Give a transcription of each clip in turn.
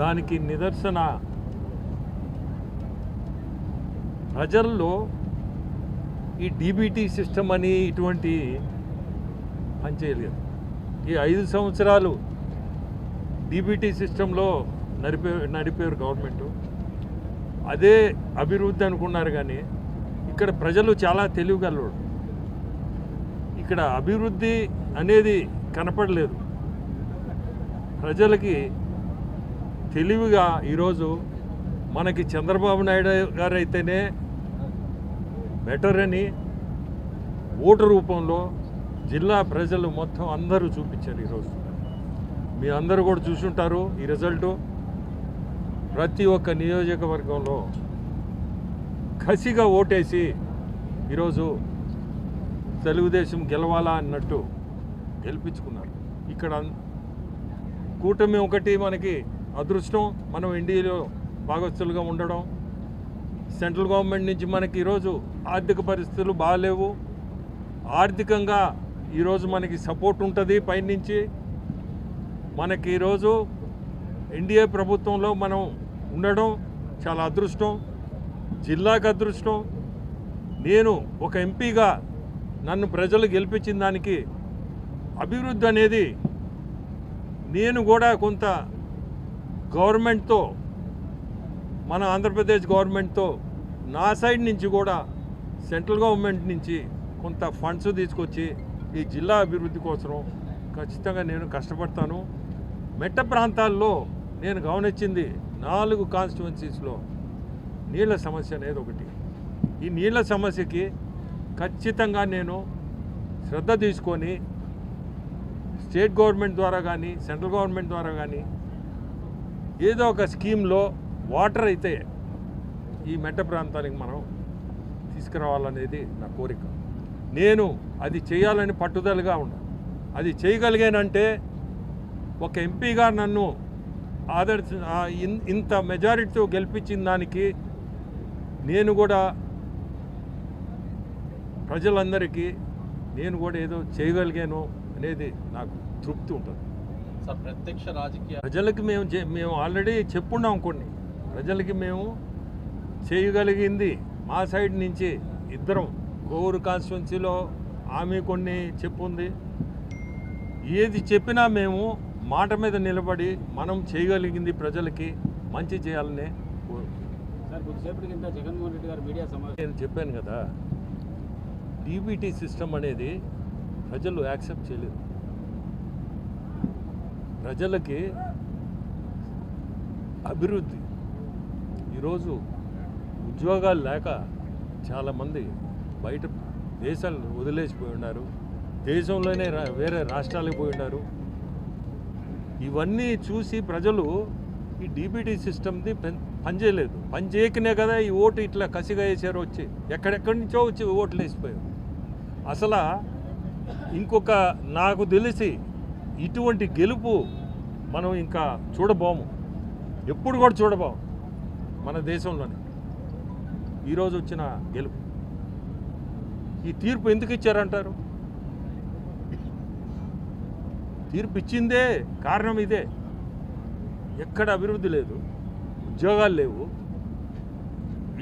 దానికి నిదర్శన. ప్రజల్లో ఈ డీబీటీ సిస్టమ్ అని ఇటువంటి పనిచేయలేదు ఈ ఐదు సంవత్సరాలు డీబీటీ సిస్టంలో నడిపే నడిపేరు గవర్నమెంట్. అదే అభివృద్ధి అనుకున్నారు కానీ ఇక్కడ ప్రజలు చాలా తెలివిగలరు ఇక్కడ అభివృద్ధి అనేది కనపడలేదు. ప్రజలకి తెలివిగా ఈరోజు మనకి చంద్రబాబు నాయుడు గారు అయితేనే బెటర్ అని ఓటు రూపంలో జిల్లా ప్రజలు మొత్తం అందరూ చూపించారు ఈరోజు. మీ అందరూ కూడా చూసుంటారు ఈ రిజల్టు. ప్రతి ఒక్క నియోజకవర్గంలో కసిగా ఓటేసి ఈరోజు తెలుగుదేశం గెలవాలా అన్నట్టు గెలిపించుకున్నారు. ఇక్కడ కూటమి ఒకటి మనకి అదృష్టం మనం ఇండియాలో భాగస్తులుగా ఉండడం. సెంట్రల్ గవర్నమెంట్ నుంచి మనకి ఈరోజు ఆర్థిక పరిస్థితులు బాగాలేవు ఆర్థికంగా ఈరోజు మనకి సపోర్ట్ ఉంటుంది పైనుంచి. మనకి ఈరోజు ఎన్డీఏ ప్రభుత్వంలో మనం ఉండడం చాలా అదృష్టం. జిల్లాకు అదృష్టం. నేను ఒక ఎంపీగా నన్ను ప్రజలు గెలిపించిన దానికి అభివృద్ధి అనేది నేను కూడా కొంత గవర్నమెంట్తో మన ఆంధ్రప్రదేశ్ గవర్నమెంట్తో నా సైడ్ నుంచి కూడా సెంట్రల్ గవర్నమెంట్ నుంచి కొంత ఫండ్స్ తీసుకొచ్చి ఈ జిల్లా అభివృద్ధి కోసం ఖచ్చితంగా నేను కష్టపడతాను. మెట్ట ప్రాంతాల్లో నేను గమనించింది నాలుగు కాన్స్టిట్యువెన్సీస్లో నీళ్ళ సమస్య అనేది ఒకటి. ఈ నీళ్ళ సమస్యకి ఖచ్చితంగా నేను శ్రద్ధ తీసుకొని స్టేట్ గవర్నమెంట్ ద్వారా కానీ సెంట్రల్ గవర్నమెంట్ ద్వారా కానీ ఏదో ఒక స్కీమ్లో వాటర్ అయితే ఈ మెట్ట ప్రాంతానికి మనం తీసుకురావాలనేది నా కోరిక. నేను అది చేయాలని పట్టుదలగా ఉన్నాను అది చేయగలిగానంటే ఒక ఎంపీగా నన్ను ఆదర్ ఇన్- ఇంత మెజారిటీతో గెలిపించిన దానికి నేను కూడా ప్రజలందరికీ నేను కూడా ఏదో చేయగలిగాను అనేది నాకు తృప్తి ఉంటుంది. సార్ ప్రత్యక్ష రాజకీయ ప్రజలకి మేము మేము ఆల్రెడీ చెప్పున్నాం కొన్ని. ప్రజలకి మేము చేయగలిగింది మా సైడ్ నుంచి ఇద్దరం. కోవూరు కాన్స్టిట్యున్సీలో ఆమె కొన్ని చెప్పుంది. ఏది చెప్పినా మేము మాట మీద నిలబడి మనం చేయగలిగింది ప్రజలకి మంచి చేయాలనే నేను చెప్పాను కదా డీబీటీ సిస్టమ్ అనేది ప్రజలు యాక్సెప్ట్ చేయలేదు. ప్రజలకి అభివృద్ధి. ఈరోజు ఉద్యోగాలు లేక చాలామంది బయట దేశాలు వదిలేసిపోయి ఉన్నారు. దేశంలోనే వేరే రాష్ట్రాలకు పోయి ఉన్నారు. ఇవన్నీ చూసి ప్రజలు ఈ డీబీటీ సిస్టమ్ది పనిచేయలేదు పనిచేయకనే కదా ఈ ఓటు ఇట్లా కసిగా వేసారు వచ్చి. ఎక్కడెక్కడి నుంచో వచ్చి ఓట్లు వేసిపోయారు. అసలు ఇంకొక నాకు తెలిసి ఇటువంటి గెలుపు మనం ఇంకా చూడబోము. ఎప్పుడు కూడా చూడబోము మన దేశంలోనే. ఈరోజు వచ్చిన గెలుపు. ఈ తీర్పు ఎందుకు ఇచ్చారంటారు? తీర్పు ఇచ్చిందే కారణం ఇదే. ఎక్కడ అభివృద్ధి లేదు ఉద్యోగాలు లేవు.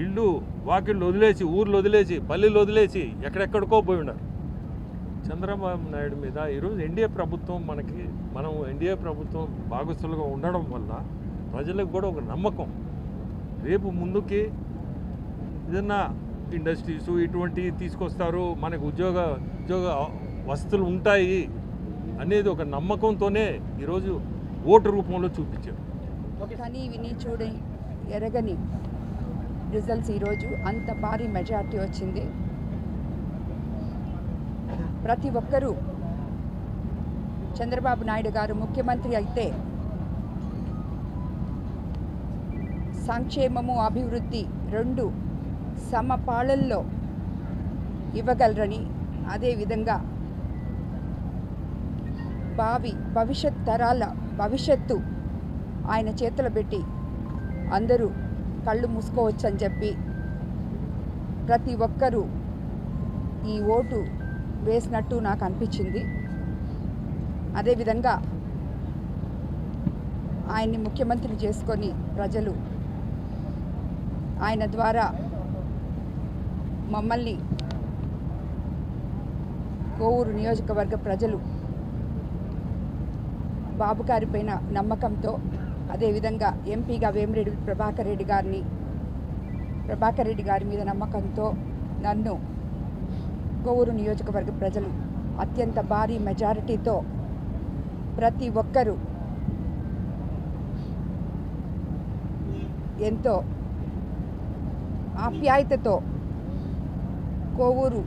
ఇళ్ళు వాకిళ్ళు వదిలేసి ఊర్లు వదిలేసి పల్లెలు వదిలేసి ఎక్కడెక్కడికో పోయి ఉన్నారు. చంద్రబాబు నాయుడు మీద ఈరోజు ఎన్డీఏ ప్రభుత్వం మనకి మనం ఎన్డీఏ ప్రభుత్వం భాగస్థులుగా ఉండడం వల్ల ప్రజలకు కూడా ఒక నమ్మకం. రేపు ముందుకి ఏదన్నా ఇండస్ట్రీస్ ఇటువంటివి తీసుకొస్తారు మనకు ఉద్యోగ ఉద్యోగ వసతులు ఉంటాయి అనేది ఒక నమ్మకంతోనే ఈరోజు ఓటు రూపంలో చూపించారు. కానీ విని చూడే ఎరగని రిజల్ట్స్ ఈరోజు అంత భారీ మెజార్టీ వచ్చింది. ప్రతి ఒక్కరూ చంద్రబాబు నాయుడు గారు ముఖ్యమంత్రి అయితే సంక్షేమము అభివృద్ధి రెండు సమపాళల్లో ఇవ్వగలరని అదేవిధంగా భావి భవిష్యత్ తరాల భవిష్యత్తు ఆయన చేతులు పెట్టి అందరూ కళ్ళు మూసుకోవచ్చని చెప్పి ప్రతి ఒక్కరూ ఈ ఓటు వేసినట్టు నాకు అనిపించింది. అదేవిధంగా ఆయన్ని ముఖ్యమంత్రిని చేసుకొని ప్రజలు ఆయన ద్వారా మమ్మల్ని కోవూరు నియోజకవర్గ ప్రజలు బాబు గారిపైన నమ్మకంతో అదేవిధంగా ఎంపీగా వేమిరెడ్డి ప్రభాకర్ రెడ్డి గారిని ప్రభాకర్ రెడ్డి గారి మీద నమ్మకంతో నన్ను కోవూరు నియోజకవర్గ ప్రజలు అత్యంత భారీ మెజారిటీతో ప్రతి ఒక్కరూ ఎంతో ఆప్యాయతతో కోవూరు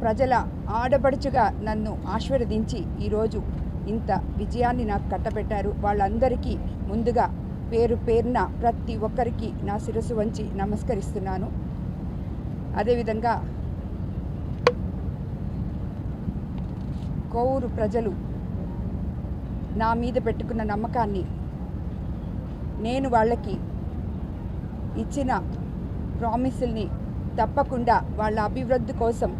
ప్రజల ఆడబడుచుగా నన్ను ఆశీర్వదించి ఈరోజు ఇంత విజయాన్ని నాకు కట్టబెట్టారు. వాళ్ళందరికీ ముందుగా పేరు పేరున ప్రతి ఒక్కరికి నా శిరస్సు వంచి నమస్కరిస్తున్నాను. అదేవిధంగా కోవూరు ప్రజలు నా మీద పెట్టుకున్న నమ్మకాన్ని నేను వాళ్ళకి ఇచ్చిన ప్రామిసుల్ని తప్పకుండా వాళ్ళ అభివృద్ధి కోసం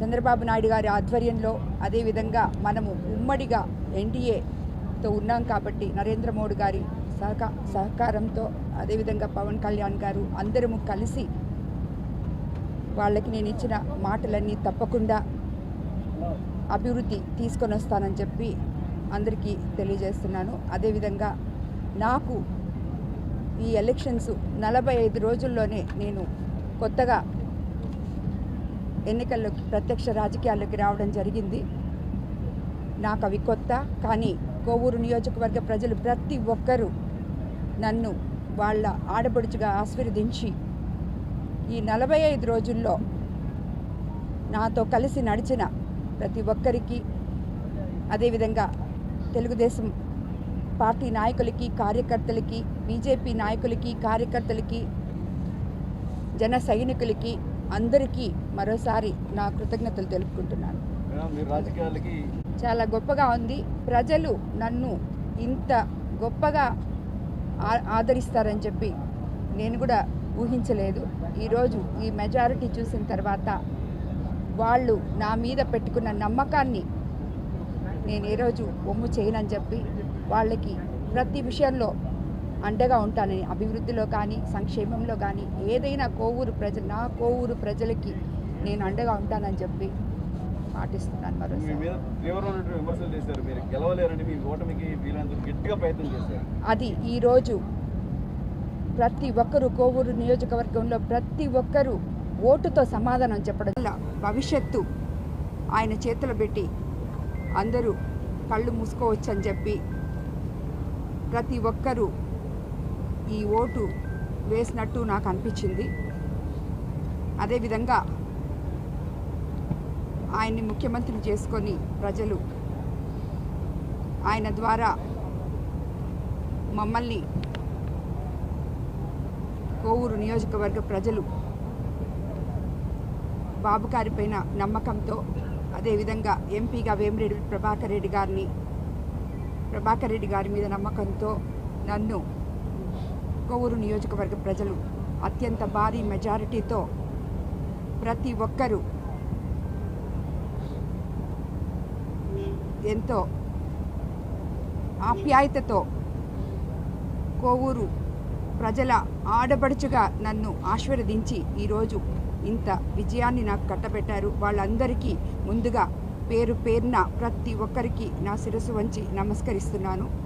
చంద్రబాబు నాయుడు గారి ఆధ్వర్యంలో అదేవిధంగా మనము ఉమ్మడిగా ఎన్డీఏతో ఉన్నాం కాబట్టి నరేంద్ర మోడీ గారి సహకా సహకారంతో అదేవిధంగా పవన్ కళ్యాణ్ గారు అందరము కలిసి వాళ్ళకి నేను ఇచ్చిన మాటలన్నీ తప్పకుండా అభివృద్ధి తీసుకొని వస్తానని చెప్పి అందరికీ తెలియజేస్తున్నాను. అదేవిధంగా నాకు ఈ ఎలక్షన్స్ నలభై ఐదు రోజుల్లోనే నేను కొత్తగా ఎన్నికల్లోకి ప్రత్యక్ష రాజకీయాల్లోకి రావడం జరిగింది. నాకు అవి కొత్త కానీ కోవూరు నియోజకవర్గ ప్రజలు ప్రతి ఒక్కరూ నన్ను వాళ్ళ ఆడపడుచుగా ఆశీర్వదించి ఈ నలభై ఐదు రోజుల్లో నాతో కలిసి నడిచిన ప్రతి ఒక్కరికి అదేవిధంగా తెలుగుదేశం పార్టీ నాయకులకి కార్యకర్తలకి బీజేపీ నాయకులకి కార్యకర్తలకి జన సైనికులకి అందరికీ మరోసారి నా కృతజ్ఞతలు తెలుపుకుంటున్నాను. చాలా గొప్పగా ఉంది. ప్రజలు నన్ను ఇంత గొప్పగా ఆదరిస్తారని చెప్పి నేను కూడా ఊహించలేదు. ఈరోజు ఈ మెజారిటీ చూసిన తర్వాత వాళ్ళు నా మీద పెట్టుకున్న నమ్మకాన్ని నేను ఏ రోజు ఒమ్ము చేయనని చెప్పి వాళ్ళకి ప్రతి విషయంలో అండగా ఉంటానని అభివృద్ధిలో కానీ సంక్షేమంలో కానీ ఏదైనా కోవూరు ప్రజలు నా కోవూరు ప్రజలకి నేను అండగా ఉంటానని చెప్పి పాటిస్తున్నాను మరోసారి. అది ఈరోజు ప్రతి ఒక్కరూ కోవూరు నియోజకవర్గంలో ప్రతి ఒక్కరూ ఓటుతో సమాధానం చెప్పడం వల్ల భవిష్యత్తు ఆయన చేతులు పెట్టి అందరూ కళ్ళు మూసుకోవచ్చని చెప్పి ప్రతి ఒక్కరూ ఈ ఓటు వేసినట్టు నాకు అనిపించింది. అదేవిధంగా ఆయన్ని ముఖ్యమంత్రిని చేసుకొని ప్రజలు ఆయన ద్వారా మమ్మల్ని కోవూరు నియోజకవర్గ ప్రజలు బాబు గారిపైన నమ్మకంతో అదేవిధంగా ఎంపీగా వేమిరెడ్డి ప్రభాకర్ రెడ్డి గారిని ప్రభాకర్ రెడ్డి గారి మీద నమ్మకంతో నన్ను కోవూరు నియోజకవర్గ ప్రజలు అత్యంత భారీ మెజారిటీతో ప్రతి ఒక్కరూ ఎంతో ఆప్యాయతతో కోవూరు ప్రజల ఆడబడుచుగా నన్ను ఆశీర్వదించి ఈరోజు ఇంత విజయాన్ని నాకు కట్టబెట్టారు. వాళ్ళందరికీ ముందుగా పేరు పేరున ప్రతి ఒక్కరికి నా శిరస్సు వంచి నమస్కరిస్తున్నాను.